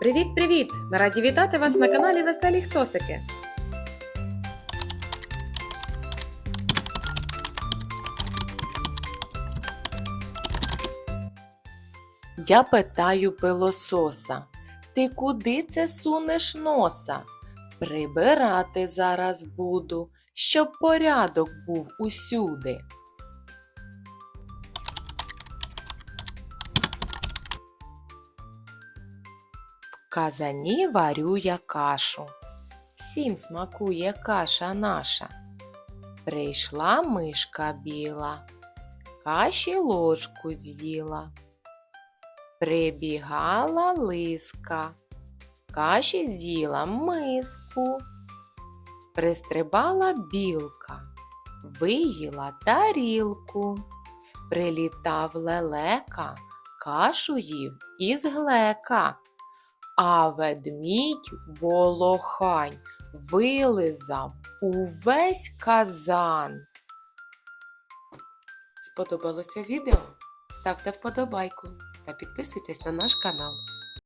Привіт-привіт! Ми раді вітати вас на каналі Веселі Хтосики. Я питаю пилососа, ти куди це сунеш носа? Прибирати зараз буду, щоб порядок був усюди. Казані варю я кашу. Всім смакує каша наша. Прийшла мишка біла, каші ложку з'їла. Прибігала лиска, каші з'їла миску. Пристрибала білка, виїла тарілку. Прилітав лелека, кашу їв із глека. А ведмідь волохань вилизав увесь казан. Сподобалося відео? Ставте вподобайку та підписуйтесь на наш канал.